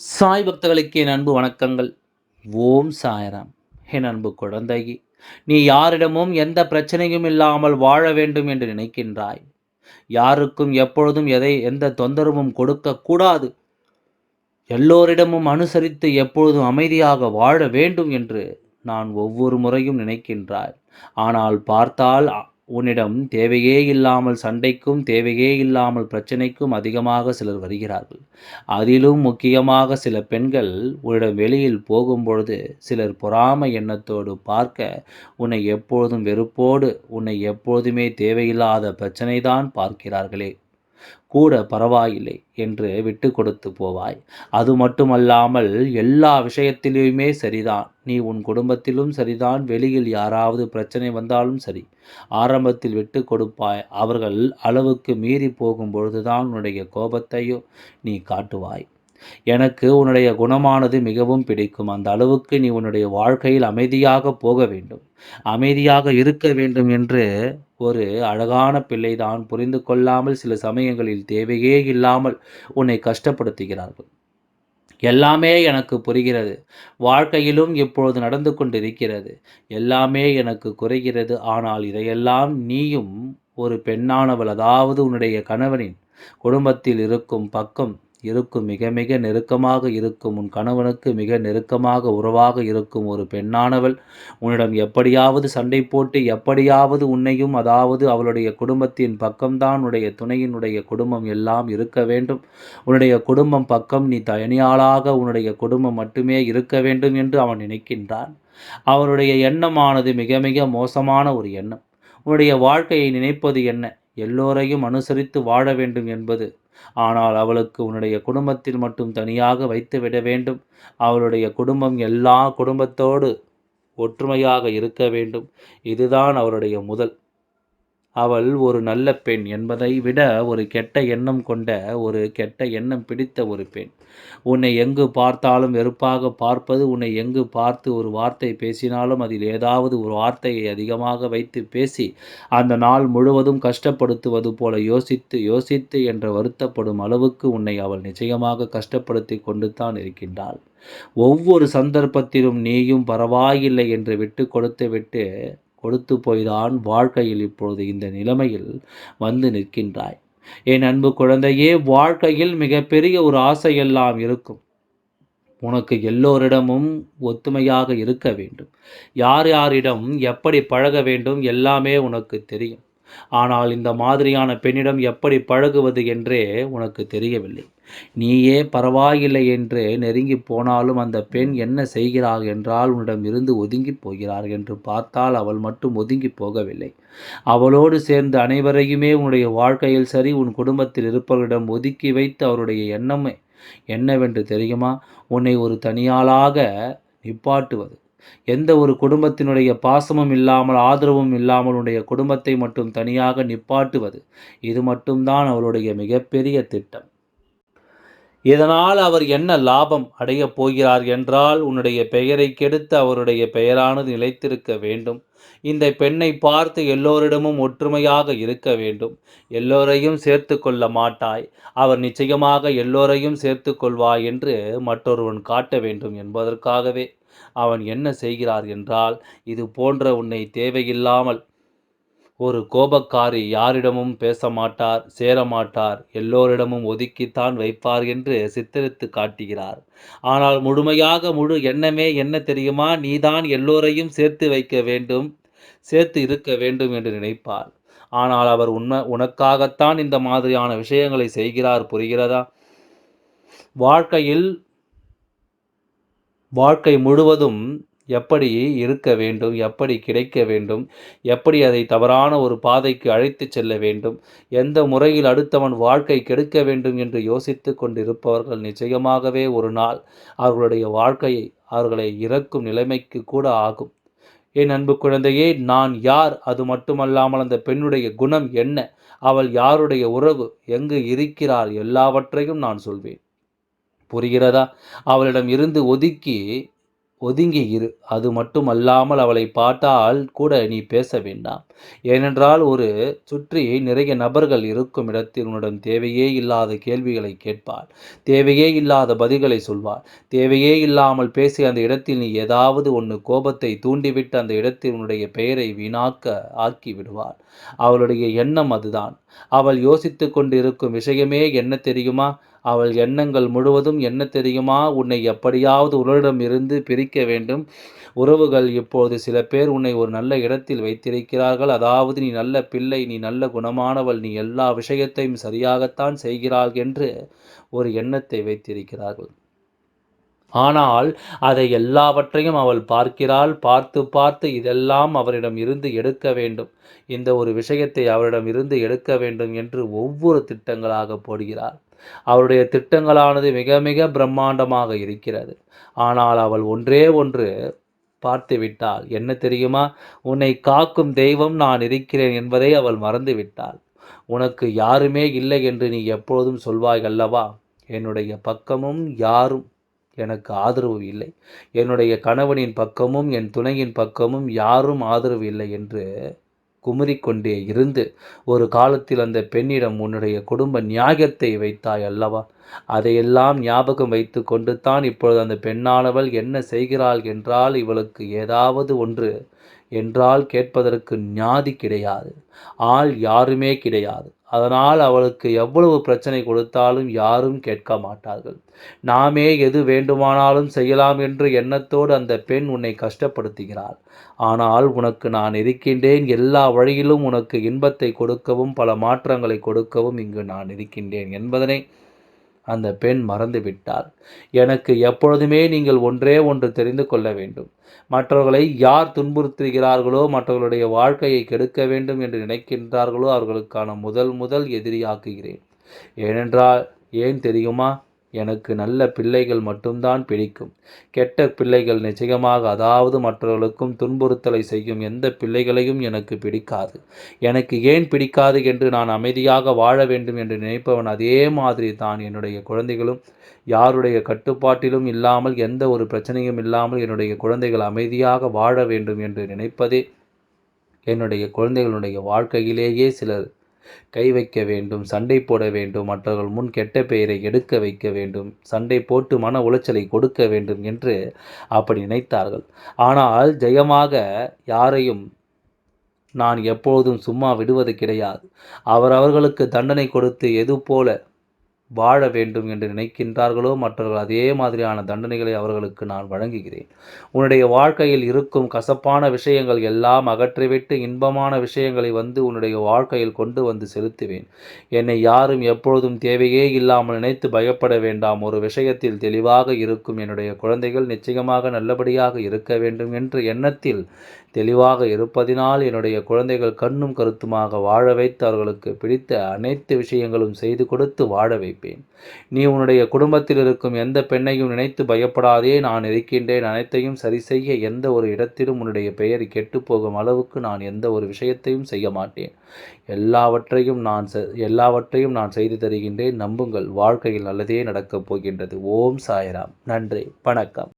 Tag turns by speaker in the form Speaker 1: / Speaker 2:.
Speaker 1: சாய் பக்தர்களுக்கு என் அன்பு வணக்கங்கள். ஓம் சாயராம். என் அன்பு குழந்தை நீ யாரிடமும் எந்த பிரச்சனையும் இல்லாமல் வாழ வேண்டும் என்று நினைக்கின்றாய். யாருக்கும் எப்பொழுதும் எதை எந்த தொந்தரவும் கொடுக்க கூடாது. எல்லோரிடமும் அனுசரித்து எப்பொழுதும் அமைதியாக வாழ வேண்டும் என்று நான் ஒவ்வொரு முறையும் நினைக்கின்றாய். ஆனால் பார்த்தால் உன்னிடம் தேவையே இல்லாமல் சண்டைக்கும் தேவையே இல்லாமல் பிரச்சனைக்கும் அதிகமாக சிலர் வருகிறார்கள். அதிலும் முக்கியமாக சில பெண்கள் உன்னிடம் வெளியில் போகும்பொழுது சிலர் பொறாமை எண்ணத்தோடு பார்க்க உன்னை எப்பொழுதும் வெறுப்போடு உன்னை எப்பொழுதுமே தேவையில்லாத பிரச்சனை தான் பார்க்கிறார்களே. கூட பரவாயில்லை என்று விட்டு கொடுத்து போவாய். அது மட்டுமல்லாமல் எல்லா விஷயத்திலுமே சரிதான். நீ உன் குடும்பத்திலும் சரிதான். வெளியில் யாராவது பிரச்சனை வந்தாலும் சரி. ஆரம்பத்தில் விட்டு கொடுப்பாய். அவர்கள் அளவுக்கு மீறி போகும் பொழுதுதான் உன்னுடைய கோபத்தையும் நீ காட்டுவாய். எனக்கு உன்னுடைய குணமானது மிகவும் பிடிக்கும். அந்த அளவுக்கு நீ உன்னுடைய வாழ்க்கையில் அமைதியாக போக வேண்டும். அமைதியாக இருக்க வேண்டும் என்று ஒரு அழகான பிள்ளைதான். புரிந்து கொள்ளாமல் சில சமயங்களில் தேவையே இல்லாமல் உன்னை கஷ்டப்படுத்துகிறார்கள். எல்லாமே எனக்கு புரிகிறது. வாழ்க்கையிலும் இப்பொழுது நடந்து கொண்டிருக்கிறது. எல்லாமே எனக்கு குறைகிறது. ஆனால் இதையெல்லாம் நீயும் ஒரு பெண்ணானவள் அதாவது உன்னுடைய கணவனின் குடும்பத்தில் இருக்கும் பக்கம் இருக்கும். மிக மிக நெருக்கமாக இருக்கும். உன் கணவனுக்கு மிக நெருக்கமாக உறவாக இருக்கும் ஒரு பெண்ணானவள். உன்னிடம் எப்படியாவது சண்டை போட்டு எப்படியாவது உன்னையும் அதாவது அவளுடைய குடும்பத்தின் பக்கம்தான் உன்னுடைய துணையினுடைய குடும்பம் எல்லாம் இருக்க வேண்டும். உன்னுடைய குடும்பம் பக்கம் நீ தனியாளாக உன்னுடைய குடும்பம் மட்டுமே இருக்க வேண்டும் என்று அவன் நினைக்கின்றான். அவனுடைய எண்ணமானது மிக மிக மோசமான ஒரு எண்ணம். உன்னுடைய வாழ்க்கையை நினைப்பது என்ன? எல்லோரையும் அனுசரித்து வாழ வேண்டும் என்பது. ஆனால் அவளுக்கு உன்னுடைய குடும்பத்தில் மட்டும் தனியாக வைத்துவிட வேண்டும். அவளுடைய குடும்பம் எல்லா குடும்பத்தோடு ஒற்றுமையாக இருக்க வேண்டும். இதுதான் அவருடைய முதல் அவள் ஒரு நல்ல பெண் என்பதை விட ஒரு கெட்ட எண்ணம் கொண்ட ஒரு கெட்ட எண்ணம் பிடித்த ஒரு பெண். உன்னை எங்கு பார்த்தாலும் வெறுப்பாக பார்ப்பது உன்னை எங்கு பார்த்து ஒரு வார்த்தை பேசினாலும் அதில் ஏதாவது ஒரு வார்த்தையை அதிகமாக வைத்து பேசி அந்த நாள் முழுவதும் கஷ்டப்படுத்துவது போல யோசித்து யோசித்து என்ற வருத்தப்படும் அளவுக்கு உன்னை அவள் நிச்சயமாக கஷ்டப்படுத்தி கொண்டு தான் இருக்கின்றாள். ஒவ்வொரு சந்தர்ப்பத்திலும் நீயும் பரவாயில்லை என்று விட்டு கொடுத்து விட்டு கொடுத்து போய்தான் வாழ்க்கையில் இப்பொழுது இந்த நிலைமையில் வந்து நிற்கின்றாய். என் அன்பு குழந்தையே வாழ்க்கையில் மிகப்பெரிய ஒரு ஆசையெல்லாம் இருக்கும். உனக்கு எல்லோரிடமும் ஒத்துமையாக இருக்க வேண்டும். யார் யாரிடம் எப்படி பழக வேண்டும் எல்லாமே உனக்கு தெரியும். ஆனால் இந்த மாதிரியான பெண்ணிடம் எப்படி பழகுவது என்றே உனக்கு தெரியவில்லை. நீயே பரவாயில்லை என்று நெருங்கி போனாலும் அந்த பெண் என்ன செய்கிறாள் என்றால் உன்னிடம் இருந்து ஒதுங்கி போகிறார் என்று பார்த்தால் அவள் மட்டும் ஒதுங்கி போகவில்லை. அவளோடு சேர்ந்து அனைவரையுமே உன்னுடைய வாழ்க்கையில் சரி உன் குடும்பத்தில் இருப்பவர்களிடம் ஒதுக்கி வைத்து அவருடைய எண்ணமே என்னவென்று தெரியுமா? உன்னை ஒரு தனியாளாக நிப்பாட்டுவது. எந்த ஒரு குடும்பத்தினுடைய பாசமும் இல்லாமல் ஆதரவும் இல்லாமல் உன்னுடைய குடும்பத்தை மட்டும் தனியாக நிப்பாட்டுவது இது மட்டும்தான் அவளுடைய மிகப்பெரிய திட்டம். இதனால் அவர் என்ன லாபம் அடையப் போகிறார் என்றால் உன்னுடைய பெயரை கெடுத்து அவருடைய பெயரானது நிலைத்திருக்க வேண்டும். இந்த பெண்ணை பார்த்து எல்லோரிடமும் ஒற்றுமையாக இருக்க வேண்டும். எல்லோரையும் சேர்த்து கொள்ள மாட்டாய். அவர் நிச்சயமாக எல்லோரையும் சேர்த்து கொள்வாய் என்று மற்றொருவன் காட்ட வேண்டும் என்பதற்காகவே. அவன் என்ன செய்கிறார் என்றால் இது போன்ற உன்னை தேவையில்லாமல் ஒரு கோபக்காரி யாரிடமும் பேச மாட்டார் சேரமாட்டார் எல்லோரிடமும் ஒதுக்கித்தான் வைப்பார் என்று சித்தரித்து காட்டுகிறார். ஆனால் முழுமையாக முழு எண்ணமே என்ன தெரியுமா? நீதான் எல்லோரையும் சேர்த்து வைக்க வேண்டும் சேர்த்து இருக்க வேண்டும் என்று நினைப்பார் ஆனால் அவர் உண்மை உனக்காகத்தான் இந்த மாதிரியான விஷயங்களை செய்கிறார் புரிகிறதா? வாழ்க்கையில் வாழ்க்கை முழுவதும் எப்படி இருக்க வேண்டும் எப்படி கிடைக்க வேண்டும் எப்படி அதை தவறான ஒரு பாதைக்கு அழைத்து செல்ல வேண்டும் எந்த முறையில் அடுத்தவன் வாழ்க்கை கெடுக்க வேண்டும் என்று யோசித்து கொண்டிருப்பவர்கள் நிச்சயமாகவே ஒரு நாள் அவர்களுடைய வாழ்க்கையை அவர்களை இறக்கும் நிலைமைக்கு கூட ஆகும். என் அன்பு குழந்தையே நான் யார்? அது மட்டுமல்லாமல் அந்த பெண்ணுடைய குணம் என்ன? அவள் யாருடைய உறவு? எங்கு இருக்கிறார் எல்லாவற்றையும் நான் சொல்வேன். புரிகிறதா? அவளிடம் இருந்து ஒதுக்கி ஒதுங்கி இரு. அது மட்டுமல்லாமல் அவளை பார்த்தால் கூட நீ பேச வேண்டாம். ஏனென்றால் ஒரு சுற்றி நிறைய நபர்கள் இருக்கும் இடத்தில் உன்னிடம் தேவையே இல்லாத கேள்விகளை கேட்பாள். தேவையே இல்லாத பதில்களை சொல்வாள். தேவையே இல்லாமல் பேசி அந்த இடத்தில் நீ ஏதாவது ஒன்று கோபத்தை தூண்டிவிட்டு அந்த இடத்தில் உன்னுடைய பெயரை வீணாக்க ஆக்கி விடுவாள். அவளுடைய எண்ணம் அதுதான். அவள் யோசித்து கொண்டிருக்கும் விஷயமே என்ன தெரியுமா? அவள் எண்ணங்கள் முழுவதும் என்ன தெரியுமா? உன்னை எப்படியாவது உலரிடம் இருந்து பிரிக்க வேண்டும். உறவுகள் இப்போது சில பேர் உன்னை ஒரு நல்ல இடத்தில் வைத்திருக்கிறார்கள். அதாவது நீ நல்ல பிள்ளை நீ நல்ல குணமானவள் நீ எல்லா விஷயத்தையும் சரியாகத்தான் செய்கிறாள் என்று ஒரு எண்ணத்தை வைத்திருக்கிறார்கள். ஆனால் அதை எல்லாவற்றையும் அவள் பார்க்கிறாள். பார்த்து பார்த்து இதெல்லாம் அவரிடம் இருந்து எடுக்க வேண்டும். இந்த ஒரு விஷயத்தை அவரிடம் இருந்து எடுக்க வேண்டும் என்று ஒவ்வொரு திட்டங்களாக போடுகிறாள். அவருடைய திட்டங்களானது மிக மிக பிரம்மாண்டமாக இருக்கிறது. ஆனால் அவள் ஒன்றே ஒன்று பார்த்து விட்டாள் என்ன தெரியுமா? உன்னை காக்கும் தெய்வம் நான் இருக்கிறேன் என்பதை அவள் மறந்து விட்டாள் உனக்கு யாருமே இல்லை என்று நீ எப்பொழுதும் சொல்வாய் அல்லவா? என்னுடைய பக்கமும் யாரும் எனக்கு ஆதரவு இல்லை. என்னுடைய கணவனின் பக்கமும் என் துணையின் பக்கமும் யாரும் ஆதரவு இல்லை என்று குமுறிக்கொண்டே இருந்து ஒரு காலத்தில் அந்த பெண்ணிடம் உன்னுடைய குடும்ப நியாயத்தை வைத்தாய் அல்லவா? அதையெல்லாம் ஞாபகம் வைத்து கொண்டு தான் இப்பொழுது அந்த பெண்ணானவள் என்ன செய்கிறாள் என்றால் இவளுக்கு ஏதாவது ஒன்று என்றால் கேட்பதற்கு ஞாதி கிடையாது. ஆள் யாருமே கிடையாது. அதனால் அவளுக்கு எவ்வளவு பிரச்சனை கொடுத்தாலும் யாரும் கேட்க மாட்டார்கள். நாமே எது வேண்டுமானாலும் செய்யலாம் என்று எண்ணத்தோடு அந்த பெண் உன்னை கஷ்டப்படுத்துகிறாள். ஆனால் உனக்கு நான் இருக்கின்றேன். எல்லா வழியிலும் உனக்கு இன்பத்தை கொடுக்கவும் பல மாற்றங்களை கொடுக்கவும் இங்கு நான் இருக்கின்றேன் என்பதனை அந்த பெண் மறந்துவிட்டார் எனக்கு எப்பொழுதுமே நீங்கள் ஒன்றே ஒன்று தெரிந்து கொள்ள வேண்டும். மற்றவர்களை யார் துன்புறுத்துகிறார்களோ மற்றவர்களுடைய வாழ்க்கையை கெடுக்க வேண்டும் என்று நினைக்கின்றார்களோ அவர்களுக்கான முதல் முதல் எதிரியாக்குகிறேன். ஏனென்றால் ஏன் தெரியுமா? எனக்கு நல்ல பிள்ளைகள் மட்டும்தான் பிடிக்கும். கெட்ட பிள்ளைகள் நிச்சயமாக அதாவது மற்றவர்களுக்கும் துன்புறுத்தலை செய்யும் எந்த பிள்ளைகளையும் எனக்கு பிடிக்காது. எனக்கு ஏன் பிடிக்காது என்று நான் அமைதியாக வாழ வேண்டும் என்று நினைப்பவன் அதே மாதிரி தான் என்னுடைய குழந்தைகளும் யாருடைய கட்டுப்பாட்டிலும் இல்லாமல் எந்த ஒரு பிரச்சனையும் இல்லாமல் என்னுடைய குழந்தைகள் அமைதியாக வாழ வேண்டும் என்று நினைப்பதே என்னுடைய குழந்தைகளுடைய வாழ்க்கையிலேயே சிலர் கை வைக்க வேண்டும் சண்டை போட வேண்டும் மற்றவர்கள் முன் கெட்ட பெயரை எடுக்க வைக்க வேண்டும் சண்டை போட்டு மன உளைச்சலை கொடுக்க வேண்டும் என்று அப்படி நினைத்தார்கள். ஆனால் ஜெயமாக யாரையும் நான் எப்பொழுதும் சும்மா விடுவது கிடையாது. அவரவர்களுக்கு தண்டனை கொடுத்து எது போல வாழ வேண்டும் என்று நினைக்கின்றார்களோ மற்றவர்கள் அதே மாதிரியான தண்டனைகளை அவர்களுக்கு நான் வழங்குகிறேன். உன்னுடைய வாழ்க்கையில் இருக்கும் கசப்பான விஷயங்கள் எல்லாம் அகற்றிவிட்டு இன்பமான விஷயங்களை வந்து உன்னுடைய வாழ்க்கையில் கொண்டு வந்து செலுத்துவேன். என்னை யாரும் எப்பொழுதும் தேவையே இல்லாமல் நினைத்து பயப்பட வேண்டாம். ஒரு விஷயத்தில் தெளிவாக இருக்கும் என்னுடைய குழந்தைகள் நிச்சயமாக நல்லபடியாக இருக்க வேண்டும் என்ற எண்ணத்தில் தெளிவாக இருப்பதினால் என்னுடைய குழந்தைகள் கண்ணும் கருத்துமாக வாழ வைத்து அவர்களுக்கு பிடித்த அனைத்து விஷயங்களும் செய்து கொடுத்து வாழ வைப்பேன். நீ உன்னுடைய குடும்பத்தில் இருக்கும் எந்த பெண்ணையும் நினைத்து பயப்படாதே நான் இருக்கின்றேன். அனைத்தையும் சரி செய்ய எந்த ஒரு இடத்திலும் உன்னுடைய பெயர் கெட்டுப்போகும் அளவுக்கு நான் எந்த ஒரு விஷயத்தையும் செய்ய மாட்டேன். எல்லாவற்றையும் நான் எல்லாவற்றையும் நான் செய்து தருகின்றேன். நம்புங்கள் வாழ்க்கையில் நல்லதே நடக்கப் போகின்றது. ஓம் சாய்ராம். நன்றி. வணக்கம்.